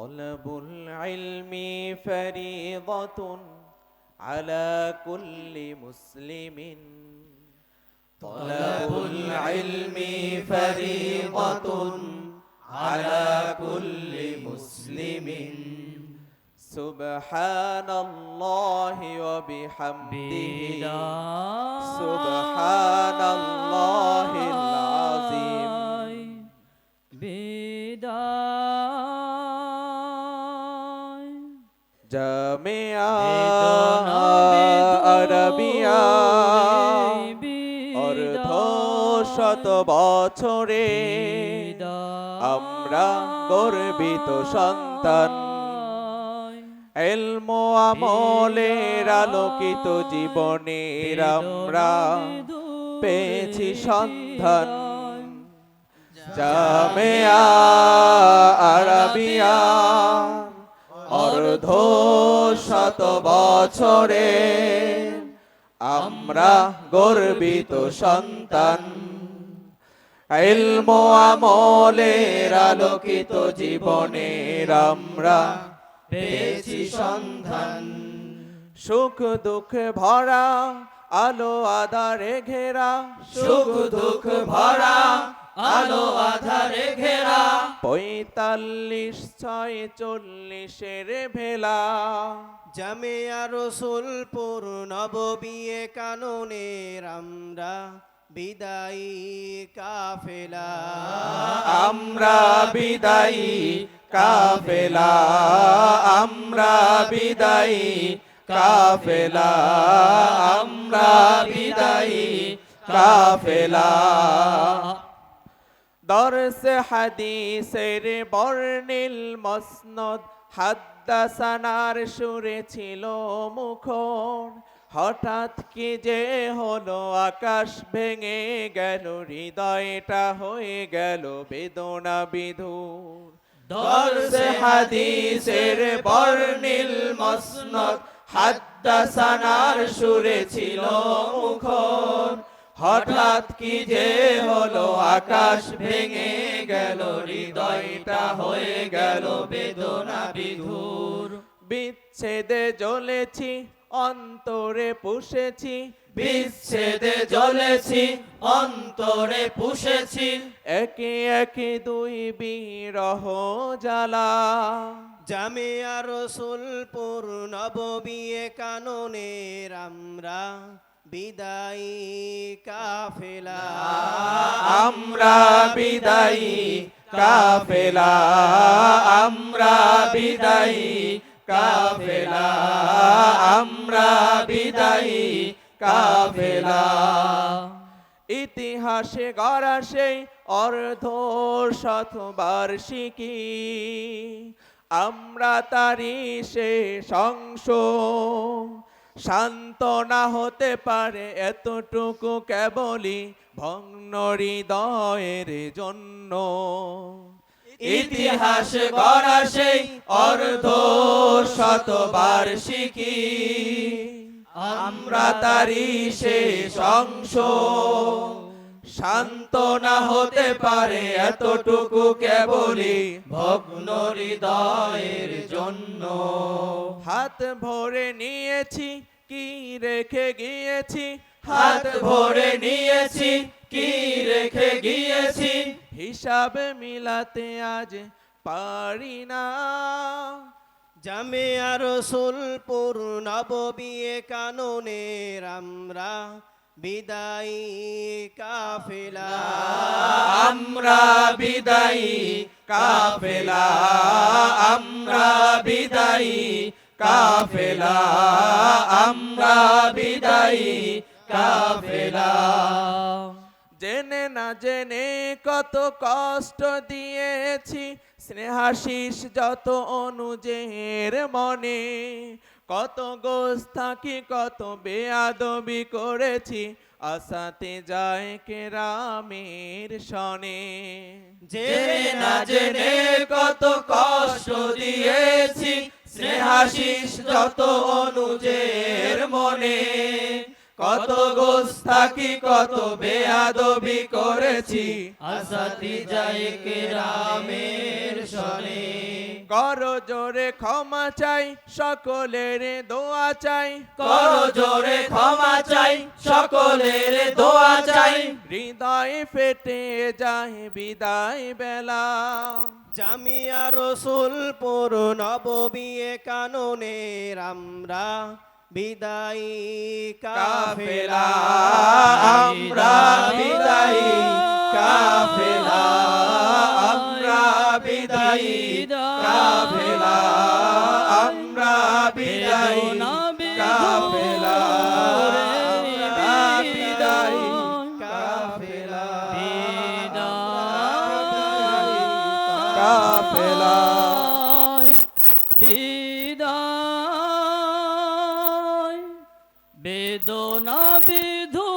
طلب العلم فريضة على كل مسلم. طلب العلم فريضة على كل مسلم. سبحان الله وبحمده. سبحان الله. জামিয়া আরবিয়া অর্ধ শত বছরে আমরা গর্বিত সন্তান এলমো আমলের আলোকিত জীবনের আমরা পেয়েছি সন্ধান জামিয়া আরবিয়া অর্ধ শত বছরে আমরা গর্বিত সন্তান। আমলের আলোকিত জীবনের আমরা পেয়েছি সন্ধান। সুখ দুঃখ ভরা, আলো আধারে ঘেরা, সুখ দুঃখ ভরা আলো আধারে ঘেরা। পঁয়তাল্লিশ ছয় চল্লিশের ভেলা। জামিয়া রসুলপুর নববিয়ে কাননের আমরা বিদায়ী কাফেলা। আমরা বিদায়ী কাফেলা। আমরা বিদায়ী কাফেলা। আমরা বিদায়ী কাফেলা। দরস হাদিসের বর্ণিল মসনদ হাদ্দাসানার সুরে ছিল মুখর। হঠাৎ কি যে হলো, আকাশ ভেঙে গেল, হৃদয়টা হয়ে গেল, বেদনা বিধুর। দর্শ হাদিসের বর্ণিল মসনদ হাদ্দাসানার সুরে ছিল মুখর। হঠাৎ কি যে হলো, আকাশ ভেঙে গেল, হৃদয়টা হয়ে গেল বেদনা বিধুর। বিচ্ছেদে জ্বলেছি, অন্তরে পুষেছি। বিচ্ছেদে জ্বলেছি, অন্তরে পুষেছি। একে একে দুই বিরহ জ্বালা। জামিয়া রসুলপুর নববিয়ে কাননের আমরা বিদায়ী কাফেলা। আমরা বিদায়ী কাফেলা। আমরা বিদায়ী কাফেলা। আমরা বিদায়ী কাফেলা। ইতিহাসে গড়া সেই অর্ধ শতবার্ষিকী আমরা তারি শেষ অংশ শান্ত না হতে পারে এতটুকু কেবলই ভগ্ন হৃদয়ের জন্য। ইতিহাস গড়া সেই অর্ধ শতবার্ষিকী। আমরা তারি শেষ অংশ। শান্ত না হতে পারে এতটুকু কেবলই ভগ্ন হৃদয়ের জন্য। হাত ভরে নিয়েছি কি রেখে গিয়েছি? হাত ভরে নিয়েছি। কি রেখে গিয়েছি? হিসাব মিলাতে আজ পারি না। জামিয়া রসুলপুর নববিয়ে কাননের আমরা বিদায়ী কাফেলা। আমরা বিদায়ী কাফেলা। আমরা বিদায়ী কাফেলা। আমরা বিদায়ী কাফেলা। জেনে না জেনে কত কষ্ট দিয়েছি স্নেহাশিস যত অনুজের মনে। কত গোস থাকি, কত বেয়াদবি করেছি, আসাতে যায় কেরামের সনে। জেনে না জেনে কত কষ্ট দিয়েছি স্নেহাশিস যত অনুজের মনে। কত গোস থাকি কত বেয়াদবি করেছি। আসাতি যায় কেরামের সনে। কর জোরে ক্ষমা চাই সকলের দোয়া চাই। কর জোরে ক্ষমা চাই সকলের দোয়া চাই। হৃদয় ফেটে যায় বিদায় বেলা। জামিয়া রসুল রসুলপুর নববিয়ে কাননের আমরা বিদায়ী কাফেলা আমরা বিদায়ী কাফেলা আমরা বিদায়ী। বেদনা বিধুরে